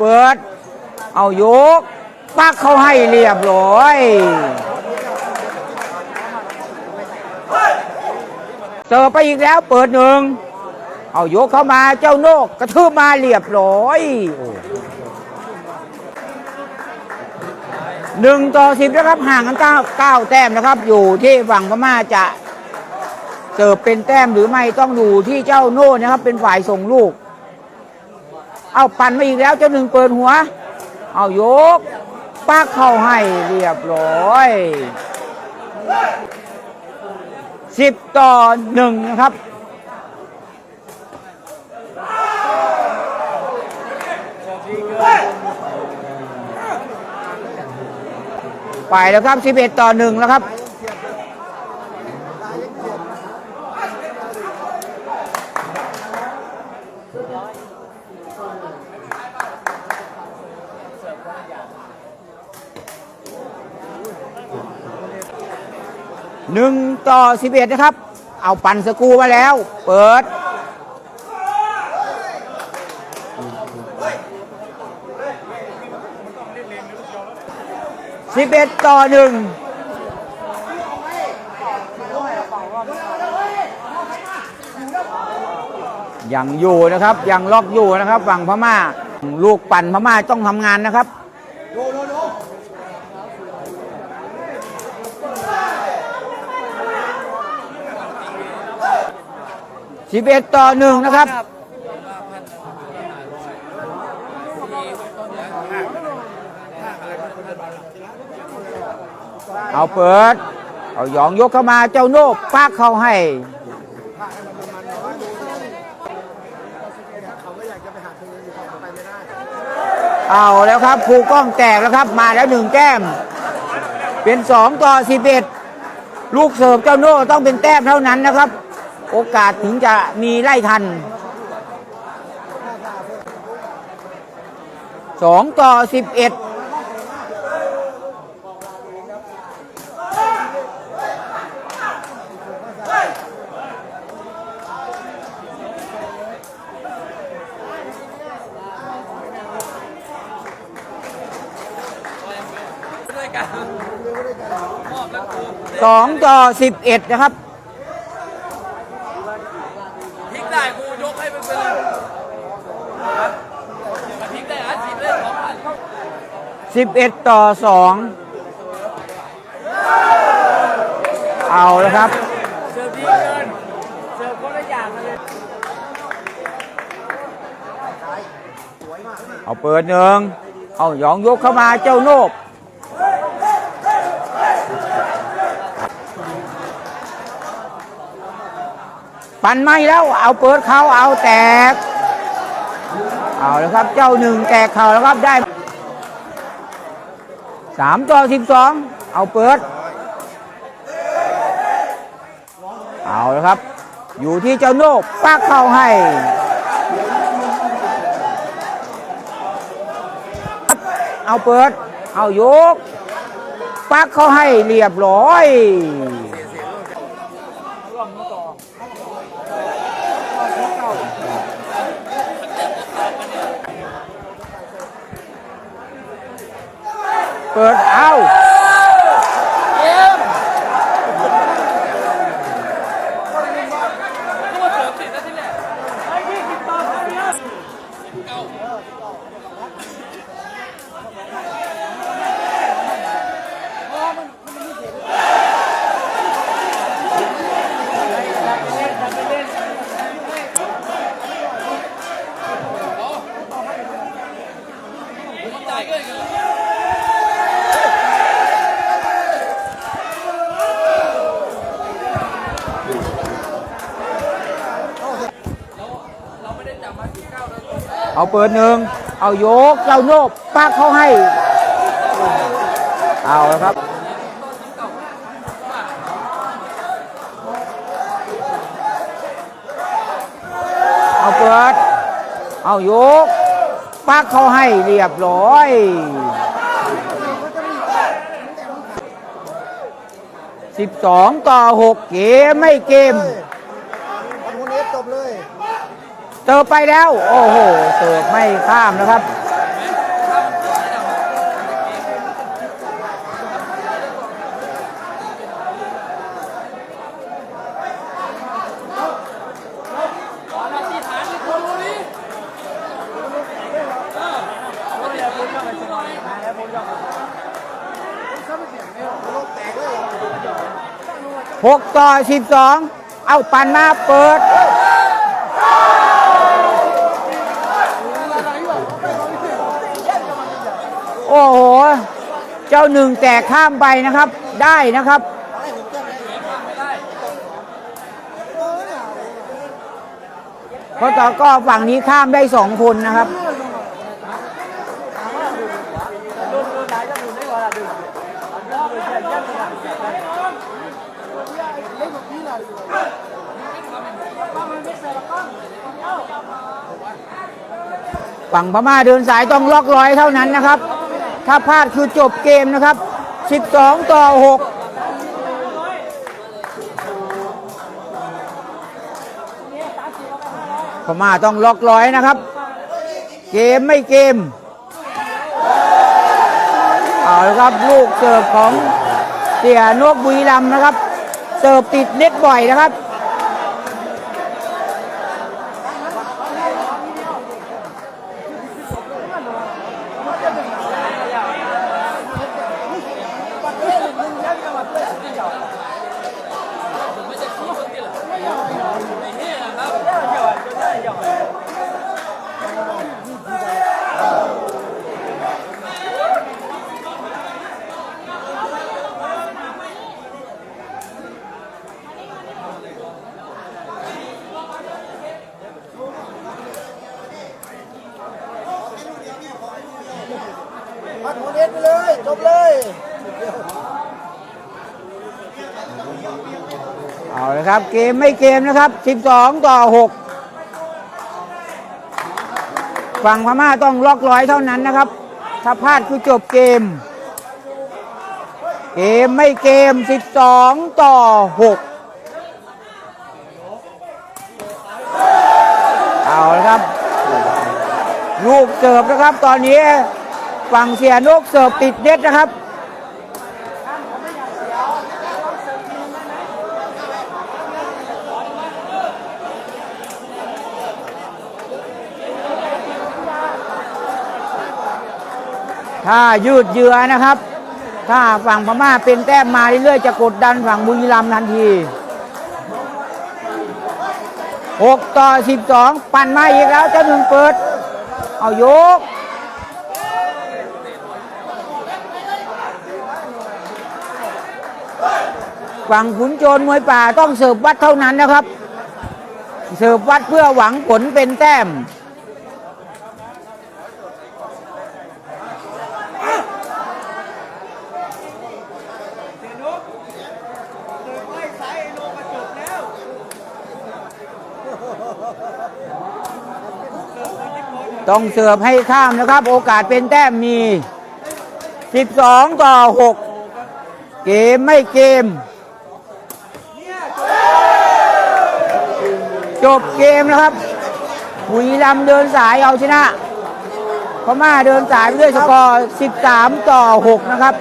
เปิด เอายก ปักเขาให้เรียบร้อยเสิร์ฟไปอีกแล้วเปิดหนึ่ง เอายกเข้ามาเจ้าโนกกระทืบมาเรียบร้อยหนึ่งต่อสิบนะครับห่างกันเก้าเก้าแต้มนะครับ อยู่ที่ฝั่งพม่าจะเสิร์ฟเป็นแต้มหรือไม่ต้องดูที่เจ้าโน่นะครับ เป็นฝ่ายส่งลูก เอาปั่นมาอีกแล้วเจ้าหนึ่งเปิดหัว เอายกปักเข้าให้เรียบร้อยสิบต่อหนึ่งนะครับไปแล้วครับ 11 ต่อหนึ่งแล้วครับ หนึ่งต่อ11นะครับ เอาปั่นสกูมาแล้ว เปิด11ต่อหนึ่งยังอยู่นะครับ ยังล็อกอยู่นะครับ ฝั่งพม่า ลูกปั่นพม่าต้องทำงานนะครับ 11ต่อหนึ่งนะครับ เอาเปิด เอาหยองยกเข้ามาเจ้าโนกปากเข้าให้เอาแล้วครับครูกล้องแตกแล้วครับ มาแล้วหนึ่งแต้ม เป็นสองต่อสิบเอ็ดลูกเสิร์ฟเจ้าโน่ต้องเป็นแต้มเท่านั้นนะครับ โอกาสถึงจะมีไล่ทันสองต่อสิบเอ็ดสองต่อสิบเอ็ดนะครับ 11 ต่อ 2 เอาแล้วครับ เสิร์ฟดีเกิน เสิร์ฟคนละอย่างเลย เอาเปิดหนึ่ง เอาหยองยกเข้ามาเจ้าโนบปันไม่แล้วเอาเปิดเขาเอาแตก เอาแล้วครับเจ้าหนึ่งแตกเขาแล้วครับได้ สามต่อสิบสองเอาเปิด เอาแล้วครับ อยู่ที่เจ้าโนกปักเข้าให้เอาเปิด เอายก ปักเข้าให้เรียบร้อย เปิด เอา ก็มาเสิร์ฟสินาทีแรกไอ้ยี่สิบต่อเท่านี้เก้า เอาเปิดหนึ่งเอายกเจ้าโนบปักเขาให้ เอาแล้วครับเอาเปิด เอายก ปักเขาให้เรียบร้อยสิบสองต่อหกเกมไม่เกม เจอไปแล้ว โอ้โหเติร์ไม่ข้ามนะครับหกต่อสิบสอง เอาปันมาเปิด โอ้โห เจ้าหนึ่งแตกข้ามไปนะครับ ได้นะครับ เพราะต่อก็ฝั่งนี้ข้ามได้สองคนนะครับ ฝั่งพม่าเดินสายต้องล็อกร้อยเท่านั้นนะครับ ถ้าพลาดคือจบเกมนะครับ 12 ต่อ 6พม่าต้องล็อกร้อยนะครับ เกมไม่เกม เอาละครับลูกเสิร์ฟของเสียนกบุรีรัมนะครับ เสิร์ฟติดเน็ตบ่อยนะครับ พันคนเอ็ดไปเลยจบเลยเอาเลยครับ เกมไม่เกมนะครับ 12 ต่อ 6 ฝั่งพม่าต้องล็อกร้อยเท่านั้นนะครับ ถ้าพลาดคือจบเกม เกมไม่เกม 12 ต่อ 6 เอาเลยครับ ลูกเสิร์ฟนะครับตอนนี้ ฝั่งเสียนกเสิร์ฟติดเน็ตนะครับ ถ้ายืดเยื้อนะครับ ถ้าฝั่งพม่าเป็นแต้มมาเรื่อยๆจะกดดันฝั่งบุรีรัมย์ทันที6ต่อ 12 ปั่นมาอีกแล้วเจ้าหนึ่งเปิด เอายก ฝั่งขุนโจรมวยป่าต้องเสิร์ฟวัดเท่านั้นนะครับ เสิร์ฟวัดเพื่อหวังผลเป็นแต้มต้องเสิร์ฟให้ข้ามนะครับ โอกาสเป็นแต้มมี 12 ต่อ 6 เกมไม่เกม จบเกมนะครับบุรีรัมย์เดินสายเอาชนะพม่าเดินสายไปด้วยสกอร์ 13 ต่อ 6 นะครับ